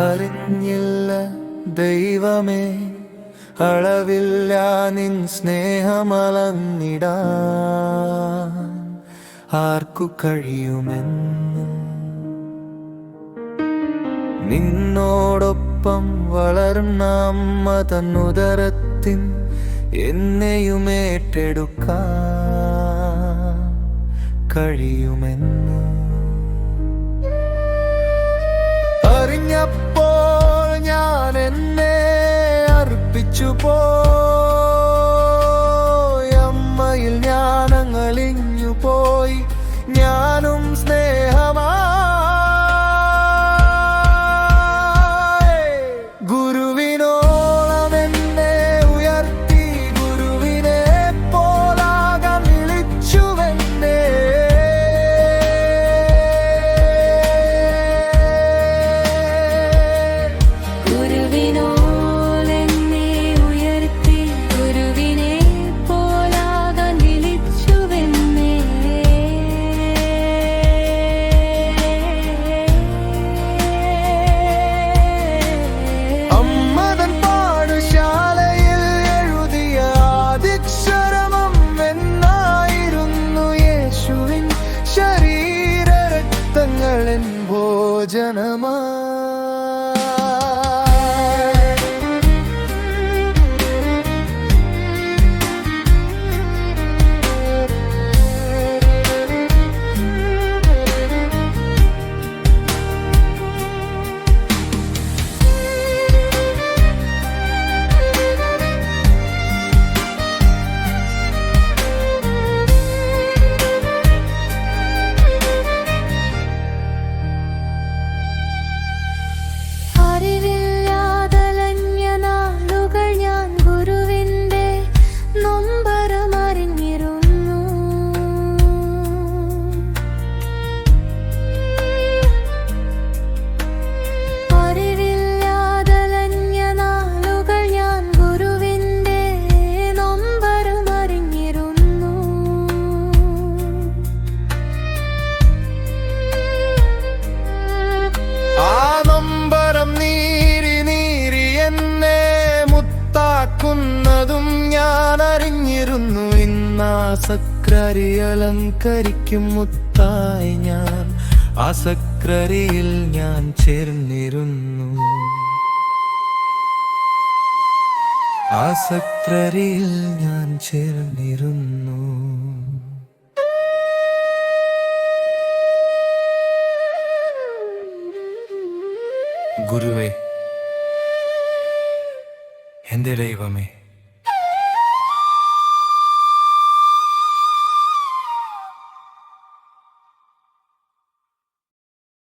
അറിഞ്ഞില്ല ദൈവമേ അളവില്ല നിൻ സ്നേഹമളന്നിടാ ആർക്കു കഴിയുമെന്ന് നിന്നോടൊപ്പം വളർന്ന അമ്മ തന്നുദരത്തിൻ എന്നെയുമേറ്റെടുക്കാൻ കഴിയുമെന്ന് അറിഞ്ഞപ്പോൾ ഞാൻ എന്നെ അർപ്പിച്ചു പോയി யோஜனமா അറിഞ്ഞിരുന്നു ഇന്നാസക്രരി അലങ്കരിക്കും മുത്തായി ഞാൻ. ആ സക്രരിയിൽ ഞാൻ ചേർന്നിരുന്നു. ആസക്രരിയിൽ സക്രരിയിൽ ഞാൻ ചേർന്നിരുന്നു. ഗുരുവേ എന്റെ ദൈവമേ